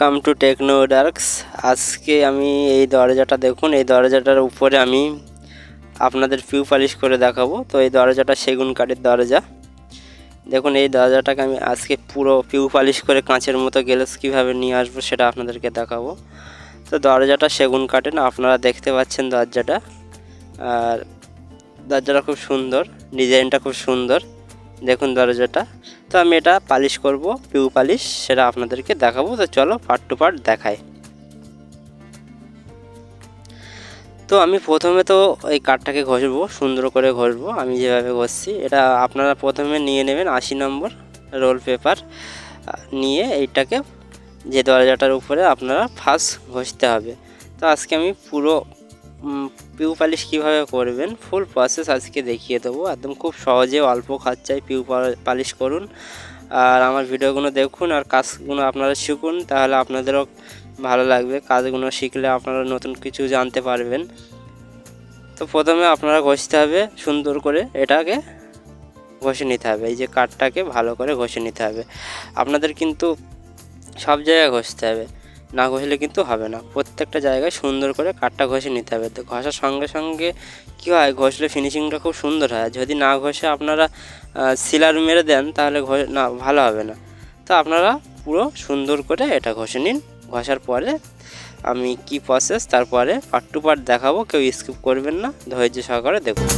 Welcome to techno ডার্কস আজকে আমি এই দরজাটা দেখুন, এই দরজাটার উপরে আমি আপনাদের পিউ পালিশ করে দেখাবো। তো এই দরজাটা সেগুন কাঠের দরজা। দেখুন, এই দরজাটাকে আমি আজকে পুরো পিউ পালিশ করে কাঁচের মতো গ্লাস কীভাবে নিয়ে আসব সেটা আপনাদেরকে দেখাবো। তো দরজাটা সেগুন কাঠের আপনারা দেখতে পাচ্ছেন দরজাটা। আর দরজাটা খুব সুন্দর, ডিজাইনটা খুব সুন্দর। দেখুন দরজাটা। তো আমি এটা পালিশ করব, পিউ পালিশ, সেটা আপনাদেরকে দেখাবো। তো চলো পার্ট টু পার্ট দেখাই। তো আমি প্রথমে তো এই কাঠটাকে ঘষবো, সুন্দর করে ঘষবো, আমি যেভাবে ঘষছি, এটা আপনারা প্রথমে নিয়ে নেবেন আশি নম্বর রোল পেপার নিয়ে এইটাকে যে দরজাটার উপরে আপনারা ফার্স্ট ঘষতে হবে। তো আজকে আমি পুরো পিউ পালিশ কীভাবে করবেন? ফুল প্রসেস আজকে দেখিয়ে দেবো। একদম খুব সহজে অল্প খরচায় পিউ পালিশ করুন। আর আমার ভিডিওগুলো দেখুন আর কাজগুলো আপনারা শিখুন, তাহলে আপনাদেরও ভালো লাগবে। কাজগুলো শিখলে আপনারা নতুন কিছু জানতে পারবেন। তো প্রথমে আপনারা ঘষতে হবে, সুন্দর করে এটাকে ঘষে নিতে হবে। এই যে কাঠটাকে ভালো করে ঘষে নিতে হবে। আপনাদের কিন্তু সব জায়গায় ঘষতে হবে। না ঘষলে কিন্তু হবে না। প্রত্যেকটা জায়গায় সুন্দর করে কাঠটা ঘষে নিতে হবে। তো ঘষার সঙ্গে সঙ্গে কী হয়, ঘষলে ফিনিশিংটা খুব সুন্দর হয়। যদি না ঘষে আপনারা সিলার মেরে দেন, তাহলে ঘষ না, ভালো হবে না। তো আপনারা পুরো সুন্দর করে এটা ঘষে নিন। ঘষার পরে আমি কি প্রসেস তারপরে পার্ট টু পার্ট দেখাবো। কেউ স্কিপ করবেন না। ধৈর্য সহকারে দেখুন।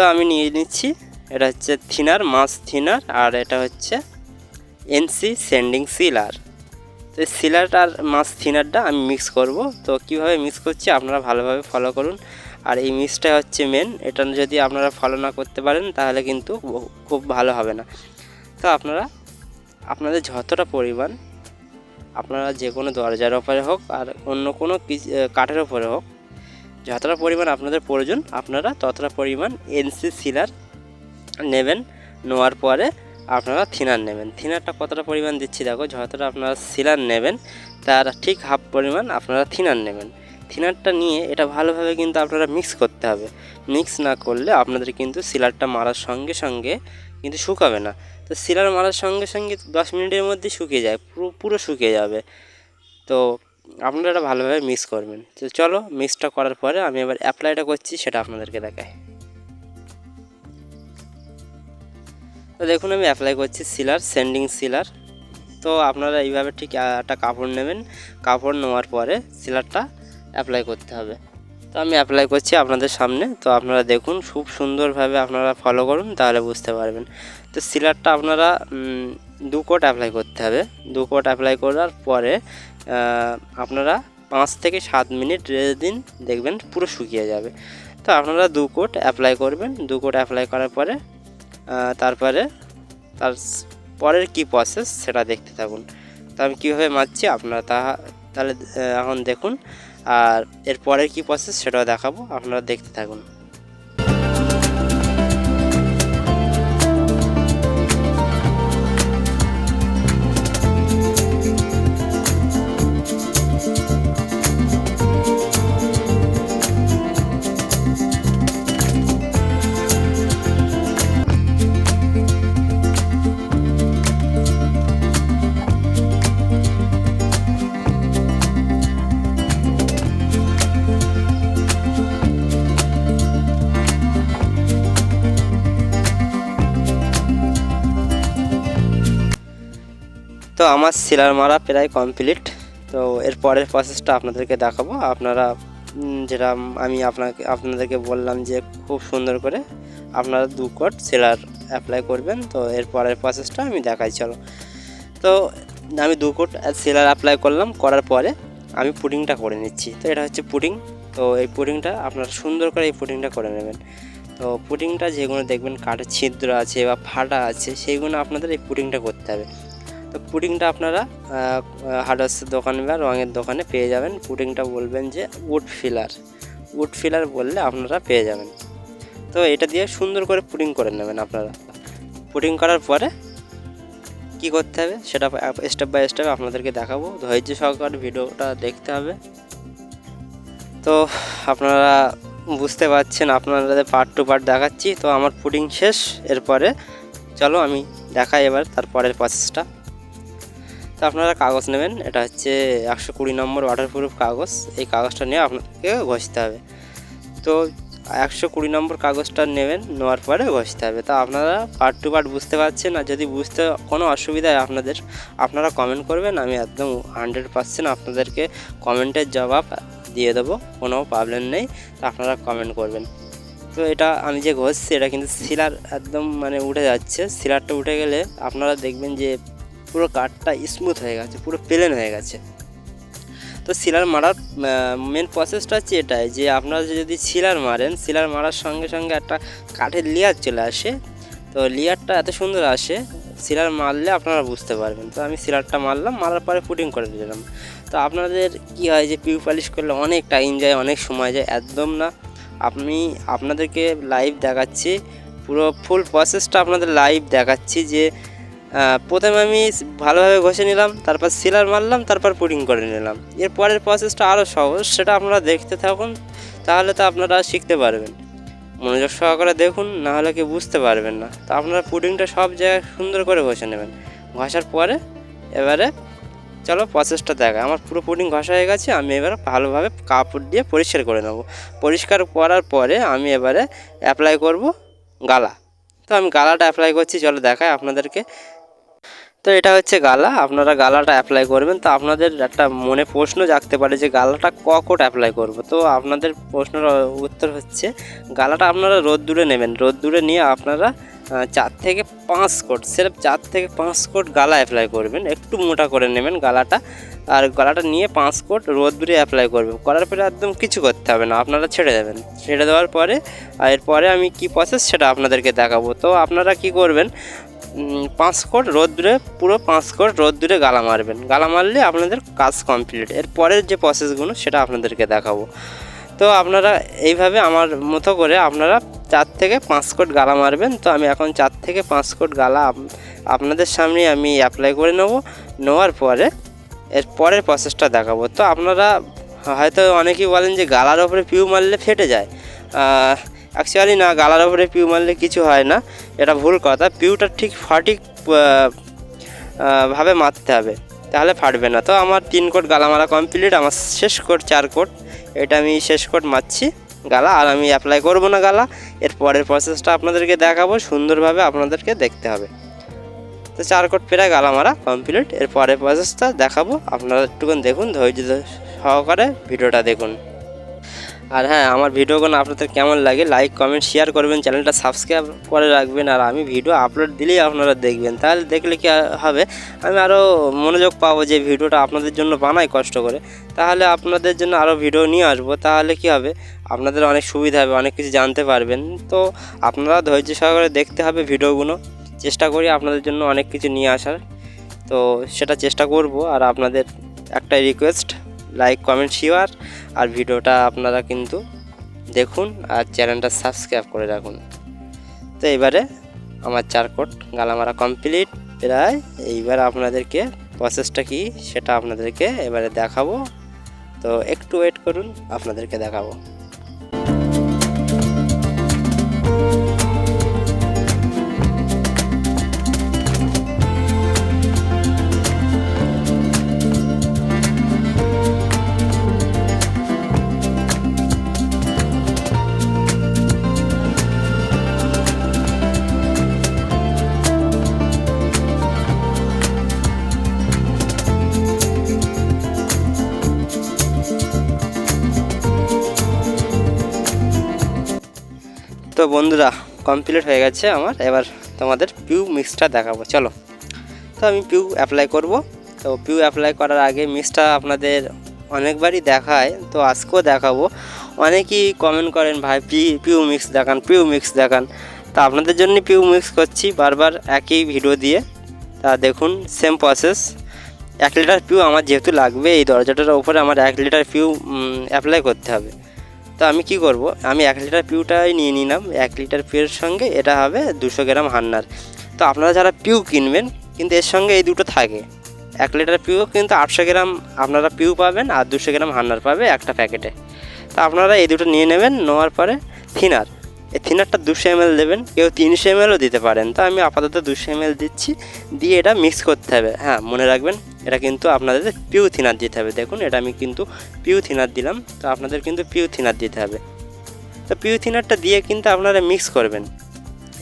তো আমি নিয়ে নিচ্ছি। এটা হচ্ছে থিনার মাছ থিনার, আর এটা হচ্ছে এনসি সেন্ডিং সিলার। তো সিলার আর মাছ থিনারটা আমি মিক্স করব। তো কীভাবে মিক্স করছি আপনারা ভালোভাবে ফলো করুন। আর এই মিক্সটা হচ্ছে মেন, এটা যদি আপনারা ফলো না করতে পারেন তাহলে কিন্তু খুব ভালো হবে না। তো আপনারা, আপনাদের যতটা পরিমাণ, আপনারা যে কোনো দরজার ওপরে হোক আর অন্য কোনো কাঠের ওপরে হোক যতটা পরিমাণ আপনাদের প্রয়োজন, আপনারা ততটা পরিমাণ এনসি সিলার নেবেন। নেওয়ার পরে আপনারা থিনার নেবেন। থিনারটা কতটা পরিমাণ দিচ্ছি দেখো, যতটা আপনারা সিলার নেবেন, তার ঠিক হাফ পরিমাণ আপনারা থিনার নেবেন। থিনারটা নিয়ে এটা ভালোভাবে কিন্তু আপনারা মিক্স করতে হবে। মিক্স না করলে আপনাদের কিন্তু সিলারটা মারার সঙ্গে সঙ্গে কিন্তু শুকাবে না। তো সিলার মারার সঙ্গে সঙ্গে দশ মিনিটের মধ্যে শুকিয়ে যায়, পুরো পুরো শুকিয়ে যাবে। তো আপনারা ভালোভাবে মিক্স করবেন। তো চলো মিক্সটা করার পরে আমি এবার অ্যাপ্লাইটা করছি, সেটা আপনাদেরকে দেখাই। তো দেখুন, আমি অ্যাপ্লাই করছি সিলার সেন্ডিং সিলার তো আপনারা এইভাবে ঠিক একটা কাপড় নেবেন। কাপড় নেওয়ার পরে সিলারটা অ্যাপ্লাই করতে হবে। তো আমি অ্যাপ্লাই করছি আপনাদের সামনে। তো আপনারা দেখুন, খুব সুন্দরভাবে আপনারা ফলো করুন, তাহলে বুঝতে পারবেন। তো সিলারটা আপনারা দু কোট অ্যাপ্লাই করতে হবে। দু কোট অ্যাপ্লাই করার পরে আপনারা পাঁচ থেকে সাত মিনিট রেজে দিন, দেখবেন পুরো শুকিয়ে যাবে। তো আপনারা দু কোট অ্যাপ্লাই করবেন। দু কোট অ্যাপ্লাই করার পরে তারপরে তার পরের কি প্রসেস সেটা দেখতে থাকুন। তো আমি কীভাবে মারছি আপনারা তা তাহলে এখন দেখুন। আর এর পরের কী প্রসেস সেটাও দেখাবো, আপনারা দেখতে থাকুন। তো আমার সিলার মারা প্রায় কমপ্লিট তো এর পরের প্রসেসটা আপনাদেরকে দেখাবো। আপনারা যেটা আমি আপনাকে, আপনাদেরকে বললাম যে খুব সুন্দর করে আপনারা দু কোট সিলার অ্যাপ্লাই করবেন। তো এর পরের প্রসেসটা আমি দেখাই, চলো। তো আমি দু কোট সিলার অ্যাপ্লাই করলাম, করার পরে আমি পুডিংটা করে নিচ্ছি। তো এটা হচ্ছে পুডিং তো এই পুডিংটা আপনারা সুন্দর করে এই পুডিংটা করে নেবেন। তো পুডিংটা যেগুলো দেখবেন কাঠের ছিদ্র আছে বা ফাটা আছে, সেইগুলো আপনাদের এই পুডিংটা করতে হবে। তো পুডিংটা আপনারা হার্ডওয়ার্সের দোকানে বা রঙের দোকানে পেয়ে যাবেন। পুডিংটা বলবেন যে উড ফিলার। উড ফিলার বললে আপনারা পেয়ে যাবেন। তো এটা দিয়ে সুন্দর করে পুডিং করে নেবেন আপনারা। পুডিং করার পরে কি করতে হবে সেটা স্টেপ বাই স্টেপ আপনাদেরকে দেখাবো। ধৈর্য সহকারে ভিডিওটা দেখতে হবে। তো আপনারা বুঝতে পারছেন, আপনাদের পার্ট টু পার্ট দেখাচ্ছি। তো আমার পুডিং শেষ। এরপরে চলো আমি দেখাই এবার তারপরের প্রসেসটা তো আপনারা কাগজ নেবেন, এটা হচ্ছে একশো কুড়ি নম্বর ওয়াটারপ্রুফ কাগজ, এই কাগজটা নিয়ে আপনাকে ঘষতে হবে। তো একশো কুড়ি নম্বর কাগজটা নেবেন, নেওয়ার পরে ঘষতে হবে। তা আপনারা পার্ট টু পার্ট বুঝতে পারছেন, আর যদি বুঝতে কোনো অসুবিধা হয় আপনাদের, আপনারা কমেন্ট করবেন, আমি একদম হান্ড্রেড পার্সেন্ট আপনাদেরকে কমেন্টের জবাব দিয়ে দেবো, কোনো প্রবলেম নেই, তা আপনারা কমেন্ট করবেন। তো এটা আমি যে ঘষছি, এটা কিন্তু সিলার একদম মানে উঠে যাচ্ছে সিলারটা উঠে গেলে আপনারা দেখবেন যে পুরো কাঠটা স্মুথ হয়ে গেছে, পুরো প্লেন হয়ে গেছে। তো সিলার মারার মেন প্রসেসটা হচ্ছে এটাই যে আপনারা যদি সিলার মারেন সিলার মারার সঙ্গে সঙ্গে একটা কাঠের লেয়ার চলে আসে। তো লেয়ারটা এত সুন্দর আসে সিলার মারলে আপনারা বুঝতে পারবেন। তো আমি সিলারটা মারলাম, মারার পরে পুটিং করে দিলাম। তো আপনাদের কি হয় যে পিউ পালিশ করলে অনেক টাইম যায়, অনেক সময় যায়, একদম না। আমি আপনাদেরকে লাইভ দেখাচ্ছি, পুরো ফুল প্রসেসটা আপনাদের লাইভ দেখাচ্ছি যে প্রথমে আমি ভালোভাবে ঘষে নিলাম, তারপর সিলার মারলাম, তারপর পুডিং করে নিলাম। এর পরের প্রসেসটা আরও সহজ, সেটা আপনারা দেখতে থাকুন, তাহলে তো আপনারা শিখতে পারবেন। মনোযোগ সহকারে দেখুন, না হলে কি বুঝতে পারবেন না। তো আপনারা পুডিংটা সব জায়গায় সুন্দর করে ঘষে নেবেন। ঘষার পরে এবারে চলো প্রসেসটা দেখা। আমার পুরো পুডিং ঘষা হয়ে গেছে, আমি এবার ভালোভাবে কাপড় দিয়ে পরিষ্কার করে নেব। পরিষ্কার করার পরে আমি এবারে অ্যাপ্লাই করব গালা। তো আমি গালাটা অ্যাপ্লাই করছি, চলো দেখায় আপনাদেরকে। তো এটা হচ্ছে গালা, আপনারা গালাটা অ্যাপ্লাই করবেন। তো আপনাদের একটা মনে প্রশ্ন জাগতে পারে যে গালাটা ক কোট অ্যাপ্লাই করব? তো আপনাদের প্রশ্নের উত্তর হচ্ছে, গালাটা আপনারা রোদ রোদ্দুরে নেবেন। রোদ্দুরে নিয়ে আপনারা চার থেকে পাঁচ কোট সেরফ চার থেকে পাঁচ কোট গালা অ্যাপ্লাই করবেন। একটু মোটা করে নেবেন গালাটা, আর গলাটা নিয়ে পাঁচ কোট রোদ রোদ্দুরে অ্যাপ্লাই করবেন। করার পরে একদম কিছু করতে হবে না, আপনারা ছেড়ে দেবেন। ছেড়ে দেওয়ার পরে এরপরে আমি কি প্রসেস সেটা আপনাদেরকে দেখাবো। তো আপনারা কি করবেন পাঁচ কোট রোদ্দুরে, পুরো পাঁচ কোট রোদ্দুরে গালা মারবেন। গালা মারলে আপনাদের কাজ কমপ্লিট এর পরের যে প্রসেসগুলো সেটা আপনাদেরকে দেখাবো। তো আপনারা এইভাবে আমার মতো করে আপনারা চার থেকে পাঁচ কোট গালা মারবেন। তো আমি এখন চার থেকে পাঁচ কোট গালা আপনাদের সামনে আমি অ্যাপ্লাই করে নেব। নেওয়ার পরে এর পরের প্রসেসটা দেখাবো। তো আপনারা হয়তো অনেকেই বলেন যে গালার ওপরে পিউ মারলে ফেটে যায়। অ্যাকচুয়ালি না, গালার ওপরে পিউ মারলে কিছু হয় না। এটা ভুল কথা। পিউটা ঠিক সঠিক ভাবে মারতে হবে। তাহলে ফাটবে না। তো আমার তিন কোট গালা মারা কমপ্লিট আমার শেষ কোট চার কোট। এটা আমি শেষ কোট মারছি গালা, আর আমি অ্যাপ্লাই করব না গালা। এর পরের প্রসেসটা আপনাদেরকে দেখাবো, সুন্দরভাবে আপনাদেরকে দেখতে হবে। তো চার কোট প্রায় গালা মারা কমপ্লিট এর পরের প্রসেসটা দেখাবো। আপনারা একটুখান দেখুন, ধৈর্য সহকারে ভিডিওটা দেখুন। আর হ্যাঁ আমার ভিডিওগুলো আপনাদের কেমন লাগে লাইক কমেন্ট শেয়ার করবেন, চ্যানেলটা সাবস্ক্রাইব করে রাখবেন, আর আমি ভিডিও আপলোড দিলেই আপনারা দেখবেন। তাহলে দেখলে কি হবে? আমি আরও মনোযোগ পাবো যে ভিডিওটা আপনাদের জন্য বানাই কষ্ট করে। তাহলে আপনাদের জন্য আরও ভিডিও নিয়ে আসব। তাহলে কি হবে? আপনাদের অনেক সুবিধা হবে, অনেক কিছু জানতে পারবেন। তো আপনারা ধৈর্য সহকারে দেখতে হবে ভিডিওগুলো। চেষ্টা করি আপনাদের জন্য অনেক কিছু নিয়ে আসার। তো সেটা চেষ্টা করব। আর আপনাদের একটাই রিকোয়েস্ট লাইক কমেন্ট শেয়ার আর ভিডিওটা আপনারা কিন্তু দেখুন আর চ্যানেলটা সাবস্ক্রাইব করে রাখুন। তো এবারে আমার চার কোট গালামারা কমপ্লিট। প্রায় এইবার আপনাদেরকে প্রসেসটা কি সেটা আপনাদেরকে এবারে দেখাবো। তো একটু ওয়েট করুন, আপনাদেরকে দেখাবো। তো বন্ধুরা কমপ্লিট হয়ে গেছে আমার। এবার তোমাদের পিউ মিক্সটা দেখাবো। চলো। তো আমি পিউ অ্যাপ্লাই করব। তো পিউ অ্যাপ্লাই করার আগে মিক্সটা আপনাদের অনেকবারই দেখায়, তো আজকেও দেখাবো। অনেকেই কমেন্ট করেন, ভাই পি পিউ মিক্স দেখান পিউ মিক্স দেখান। তা আপনাদের জন্য পিউ মিক্স করছি বারবার একই ভিডিও দিয়ে। তা দেখুন সেম প্রসেস এক লিটার পিউ আমার যেহেতু লাগবে, এই দরজাটার উপরে আমার এক লিটার পিউ অ্যাপ্লাই করতে হবে। তো আমি কি করব? আমি এক লিটার পিউটাই নিয়ে নিলাম। এক লিটার পিউর সঙ্গে এটা হবে দুশো গ্রাম হান্নার। তো আপনারা যারা পিউ কিনবেন, কিন্তু এর সঙ্গে এই দুটো থাকে। এক লিটার পিউ কিন্তু আটশো গ্রাম আপনারা পিউ পাবেন আর দুশো গ্রাম হান্নার পাবে একটা প্যাকেটে। তো আপনারা এই দুটো নিয়ে নেবেন, নেওয়ার পরে থিনার। এই থিনারটা দুশো এমএল দেবেন। কেউ তিনশো এমএলও দিতে পারেন। তো আমি আপাতত দুশো এমএল দিচ্ছি। দিয়ে এটা মিক্স করতে হবে। হ্যাঁ মনে রাখবেন, এটা কিন্তু আপনাদের পিউ থিনার দিতে হবে। দেখুন, এটা আমি কিন্তু পিউ থিনার দিলাম। তো আপনাদের কিন্তু পিউ থিনার দিতে হবে। তো পিউ থিনারটা দিয়ে কিন্তু আপনারা মিক্স করবেন।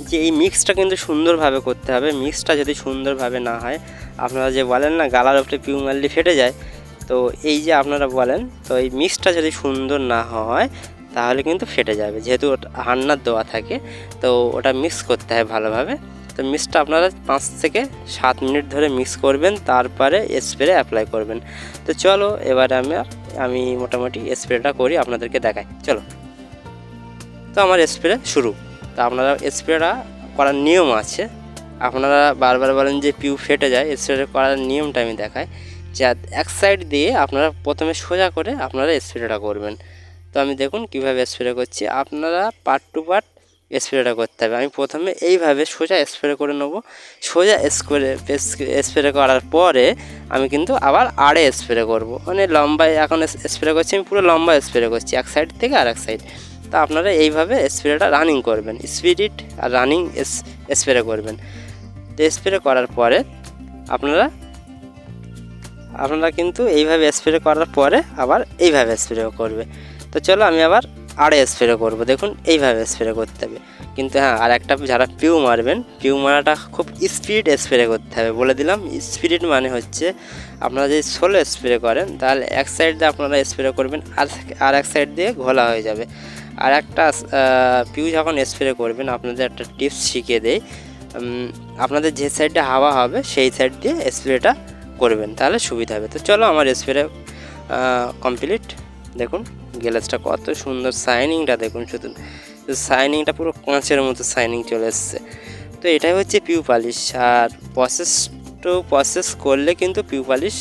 যে এই মিক্সটা কিন্তু সুন্দরভাবে করতে হবে। মিক্সটা যদি সুন্দরভাবে না হয়, আপনারা যে বলেন না, গালার উপরে পিউ মারলে ফেটে যায়, তো এই যে আপনারা বলেন, তো এই মিক্সটা যদি সুন্দর না হয় তাহলে কিন্তু ফেটে যাবে। যেহেতু হান্নার দেওয়া থাকে, তো ওটা মিক্স করতে হয় ভালোভাবে। তো মিক্সটা আপনারা পাঁচ থেকে সাত মিনিট ধরে মিক্স করবেন, তারপরে স্প্রে অ্যাপ্লাই করবেন। তো চলো, এবারে আমি আমি মোটামুটি স্প্রেটা করি, আপনাদেরকে দেখাই। চলো। তো আমার স্প্রে শুরু। তো আপনারা স্প্রেটা করার নিয়ম আছে। আপনারা বারবার বলেন যে পিউ ফেটে যায় স্প্রে করার নিয়মটা আমি দেখাই। যে এক সাইড দিয়ে আপনারা প্রথমে সোজা করে আপনারা স্প্রেটা করবেন। আমি দেখুন কীভাবে স্প্রে করছি। আপনারা পার্ট টু পার্ট স্প্রেটা করতে হবে। আমি প্রথমে এইভাবে সোজা স্প্রে করে নেব। সোজা স্প্রে স্প্রে করার পরে আমি কিন্তু আবার আড়ে স্প্রে করব। মানে লম্বায় এখন স্প্রে করছি, আমি পুরো লম্বা স্প্রে করছি, এক সাইড থেকে আর এক সাইড তা আপনারা এইভাবে স্প্রেটা রানিং করবেন। স্পিরিট আর রানিং স্প্রে করবেন। তো স্প্রে করার পরে আপনারা আপনারা কিন্তু এইভাবে স্প্রে করার পরে আবার এইভাবে স্প্রে করবে। তো চলো আমি আবার আড়ে স্প্রে করব। দেখুন, এইভাবে স্প্রে করতে হবে। কিন্তু হ্যাঁ আর একটা যারা পিউ মারবেন, পিউ মারাটা খুব স্পিড স্প্রে করতে হবে। বলে দিলাম স্পিড মানে হচ্ছে আপনারা যদি সোলো স্প্রে করেন, তাহলে এক সাইড দিয়ে আপনারা স্প্রে করবেন, আর আর এক সাইড দিয়ে ঘোলা হয়ে যাবে। আর একটা পিউ যখন স্প্রে করবেন, আপনাদের একটা টিপস শিখিয়ে দেয় আপনাদের যে সাইডে হাওয়া হবে, সেই সাইড দিয়ে স্প্রেটা করবেন, তাহলে সুবিধা হবে। তো চলো আমার স্প্রে কমপ্লিট দেখুন গ্লাসটা কত সুন্দর শাইনিংটা দেখুন শুধু। শাইনিংটা পুরো কাঁচের মতো শাইনিং চলে এসছে। তো এটাই হচ্ছে পিউ পালিশ। আর প্রসেস তো প্রসেস করলে কিন্তু পিউ পালিশ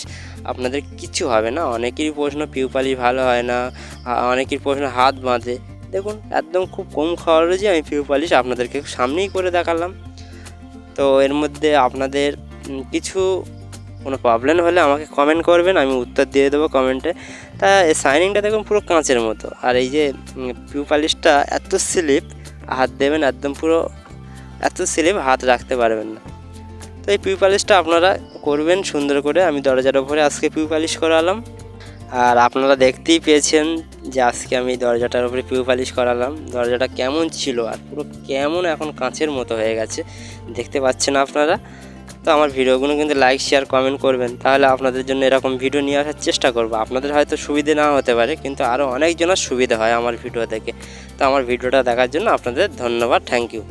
আপনাদের কিছু হবে না। অনেকেরই প্রশ্ন, পিউ পালিশ ভালো হয় না? অনেকের প্রশ্ন, হাত বাঁধে। দেখুন, একদম খুব কম খরচে আমি পিউ পালিশ আপনাদেরকে সামনেই করে দেখালাম। তো এর মধ্যে আপনাদের কিছু কোনো প্রবলেম হলে আমাকে কমেন্ট করবেন, আমি উত্তর দিয়ে দেবো কমেন্টে তা শাইনিংটা দেখুন পুরো কাঁচের মতো। আর এই যে পিউ পালিশটা এত স্লিপ হাত দেবেন একদম পুরো, এত স্লিপ হাত রাখতে পারবেন না। তো এই পিউ পালিশটা আপনারা করবেন সুন্দর করে। আমি দরজার ওপরে আজকে পিউ পালিশ করালাম। আর আপনারা দেখতেই পেয়েছেন যে আজকে আমি দরজাটার উপরে পিউ পালিশ করালাম। দরজাটা কেমন ছিল আর পুরো কেমন এখন কাঁচের মতো হয়ে গেছে। দেখতে পাচ্ছেন আপনারা? তো আমার ভিডিওগুলো কিন্তু লাইক শেয়ার কমেন্ট করবেন। তাহলে আপনাদের জন্য এরকম ভিডিও নিয়ে আসার চেষ্টা করব। আপনাদের হয়তো সুবিধে না হতে পারে, কিন্তু আরও অনেকজনের সুবিধা হয় আমার ভিডিও থেকে তো আমার ভিডিওটা দেখার জন্য আপনাদের ধন্যবাদ। Thank you